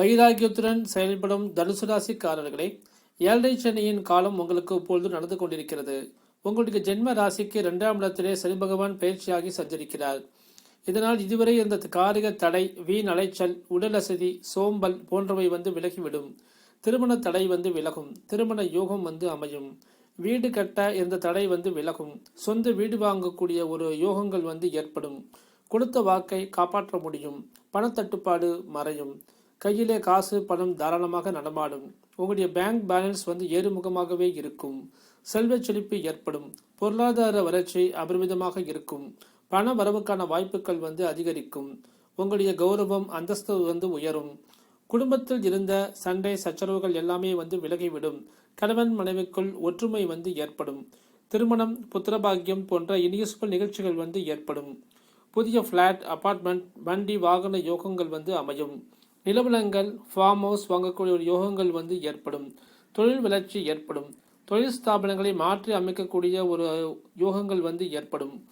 வைராகியத்துடன் செயல்படும் தனுசு ராசிக்காரர்களே ஏழரை சனியின் காலம் உங்களுக்கு இப்பொழுது நடந்து கொண்டிருக்கிறது. உங்களுடைய ஜென்ம ராசிக்கு இரண்டாம் இடத்திலே சனி பகவான் பயிற்சியாகி சஞ்சரிக்கிறார். இதனால் இதுவரை இருந்த காரிக தடை வீண் அலைச்சல் உடல் அசதி சோம்பல் போன்றவை வந்து விலகிவிடும். திருமண தடை வந்து விலகும். திருமண யோகம் வந்து அமையும். வீடு கட்ட இருந்த தடை வந்து விலகும். சொந்த வீடு வாங்கக்கூடிய ஒரு யோகங்கள் வந்து ஏற்படும். கொடுத்த வாக்கை காப்பாற்ற முடியும். பணத்தட்டுப்பாடு மறையும். கையிலே காசு பணம் தாராளமாக நடமாடும். உங்களுடைய பேங்க் பேலன்ஸ் வந்து ஏறுமுகமாகவே இருக்கும். செல்வச் செழிப்பு ஏற்படும். பொருளாதார வளர்ச்சி அபரிமிதமாக இருக்கும். பண வரவுக்கான வாய்ப்புகள் வந்து அதிகரிக்கும். உங்களுடைய கௌரவம் அந்தஸ்து வந்து உயரும். குடும்பத்தில் இருந்த சண்டை சச்சரவுகள் எல்லாமே வந்து விலகிவிடும். கணவன் மனைவிக்குள் ஒற்றுமை வந்து ஏற்படும். திருமணம் புத்திரபாகியம் போன்ற இனியசுபல் நிகழ்ச்சிகள் வந்து ஏற்படும். புதிய ஃப்ளாட் அபார்ட்மெண்ட் வண்டி வாகன யோகங்கள் வந்து அமையும். நிலவலங்கள் ஃபார்ம் ஹவுஸ் வாங்கக்கூடிய ஒரு யோகங்கள் வந்து ஏற்படும். தொழில் வளர்ச்சி ஏற்படும். தொழில் ஸ்தாபனங்களை மாற்றி அமைக்கக்கூடிய ஒரு யோகங்கள் வந்து ஏற்படும்.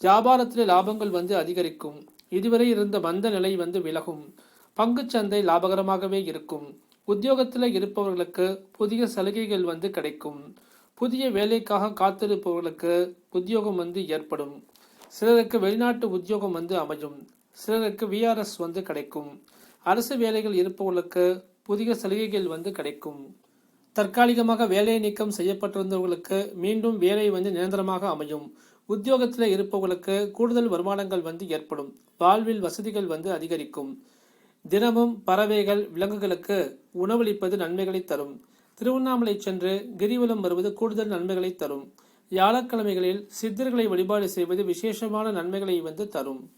வியாபாரத்தில் லாபங்கள் வந்து அதிகரிக்கும். இதுவரை இருந்த மந்த நிலை வந்து விலகும். பங்குச்சந்தை லாபகரமாகவே இருக்கும். உத்தியோகத்தில் இருப்பவர்களுக்கு புதிய சலுகைகள் வந்து கிடைக்கும். புதிய வேலைக்காக காத்திருப்பவர்களுக்கு உத்தியோகம் வந்து ஏற்படும். சிலருக்கு வெளிநாட்டு உத்தியோகம் வந்து அமையும். சிலருக்கு விஆர்எஸ் வந்து கிடைக்கும். அரசு வேலைகள் இருப்பவர்களுக்கு புதிய சலுகைகள் வந்து கிடைக்கும். தற்காலிகமாக வேலை நீக்கம் செய்யப்பட்டிருந்தவர்களுக்கு மீண்டும் வேலை வந்து நிரந்தரமாக அமையும். உத்தியோகத்தில் இருப்பவர்களுக்கு கூடுதல் வருமானங்கள் வந்து ஏற்படும். வாழ்வில் வசதிகள் வந்து அதிகரிக்கும். தினமும் பறவைகள் விலங்குகளுக்கு உணவளிப்பது நன்மைகளை தரும். திருவண்ணாமலை சென்று கிரிவலம் வருவது கூடுதல் நன்மைகளை தரும். வியாழக்கிழமைகளில் சித்தர்களை வழிபாடு செய்வது விசேஷமான நன்மைகளை வந்து தரும்.